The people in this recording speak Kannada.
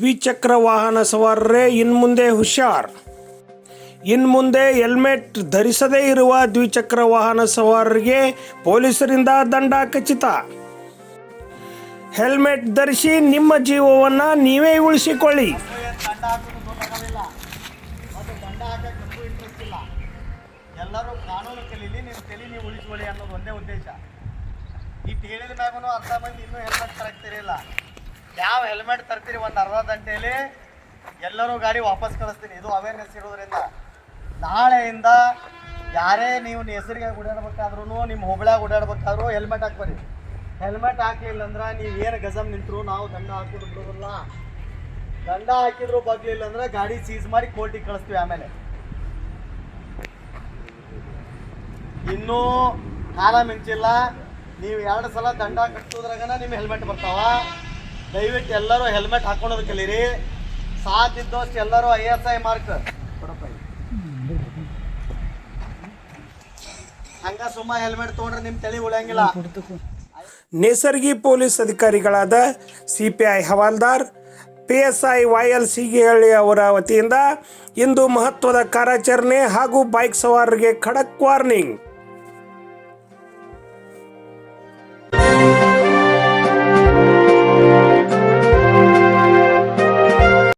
ದ್ವಿಚಕ್ರ ವಾಹನ ಸವಾರರೇ ಇನ್ಮುಂದೆ ಹುಷಾರ್. ಇನ್ಮುಂದೆ ಹೆಲ್ಮೆಟ್ ಧರಿಸದೇ ಇರುವ ದ್ವಿಚಕ್ರ ವಾಹನ ಸವಾರರಿಗೆ ಪೊಲೀಸರಿಂದ ದಂಡ ಖಚಿತ. ಹೆಲ್ಮೆಟ್ ಧರಿಸಿ ನಿಮ್ಮ ಜೀವವನ್ನು ನೀವೇ ಉಳಿಸಿಕೊಳ್ಳಿ. ಎಲ್ಲರೂ ಕಾನೂನು ಕಲೀಲಿ ನಿಮ್ಮ ತಲೆ ನೀವು ಉಳಿಸ್ಕೊಳ್ಳಿ ಅನ್ನೋದು ಒಂದೇ ಉದ್ದೇಶ. ಈ ಹೇಳಿದ ಮ್ಯಾಗೂ ಅರ್ಧ ಮಂದಿ ಇನ್ನೂ ಹೆಲ್ಮೆಟ್ ತರಕ್ತಿರಿಲ್ಲ ಯಾವ ಹೆಲ್ಮೆಟ್ ತರ್ತೀರಿ ಒಂದು ಅರ್ಧ ಗಂಟೆಯಲ್ಲಿ ಎಲ್ಲರೂ ಗಾಡಿ ವಾಪಸ್ ಕಳಿಸ್ತೀನಿ. ಇದು ಅವೇರ್ನೆಸ್ ಇರೋದ್ರಿಂದ. ನಾಳೆಯಿಂದ ಯಾರೇ ನೀವು ಹೆಸರಿಗೆ ಓಡಾಡ್ಬೇಕಾದ್ರೂ ನಿಮ್ಮ ಹುಬ್ಳ್ಯಾಗ ಓಡಾಡ್ಬೇಕಾದ್ರೂ ಹೆಲ್ಮೆಟ್ ಹಾಕ್ಬರಿ ಹೆಲ್ಮೆಟ್ ಹಾಕಲಿಲ್ಲ ಅಂದ್ರೆ ನೀವು ಏನು ಗಜಮ್ ನಿಂತರು, ನಾವು ದಂಡ ಹಾಕಿದ್ರು ಬಿಡೋದಿಲ್ಲ. ದಂಡ ಹಾಕಿದ್ರು ಬಗ್ಲಿಲ್ಲ ಅಂದ್ರೆ ಗಾಡಿ ಸೀಸ್ ಮಾಡಿ ಕೋರ್ಟಿಗೆ ಕಳಿಸ್ತೀವಿ ಆಮೇಲೆ. ಇನ್ನೂ ಕಾಲ ಮಿಂಚಿಲ್ಲ. ನೀವು ಎರಡು ಸಲ ದಂಡ ಕಟ್ಟೋದ್ರಾಗನ ನಿಮ್ಮ ಹೆಲ್ಮೆಟ್ ಬರ್ತಾವ. ದಯವಿಟ್ಟು ಎಲ್ಲರೂ ಹೆಲ್ಮೆಟ್ ಹಾಕೊಂಡು ಕಲೀರಿ ಸಾಧ್ಯದ್ದಷ್ಟು ಎಲ್ಲರೂ ಐ ಎಸ್ ಐ ಮಾರ್ಕ್. ಹಂಗ ಸುಮ್ಮ ಹೆಲ್ಮೆಟ್ ತೊಗೊಂಡ್ರೆ ನಿಮ್ಮ ತಲೆ ಉಳಿಯಂಗಿಲ್ಲ. ನೇಸರ್ಗಿ ಪೊಲೀಸ್ ಅಧಿಕಾರಿಗಳಾದ C Havaldar, P S I Y L Sigihalli ಅವರ ವತಿಯಿಂದ ಇಂದು ಮಹತ್ವದ ಕಾರ್ಯಾಚರಣೆ ಹಾಗೂ ಬೈಕ್ ಸವಾರರಿಗೆ ಖಡಕ್ ವಾರ್ನಿಂಗ್.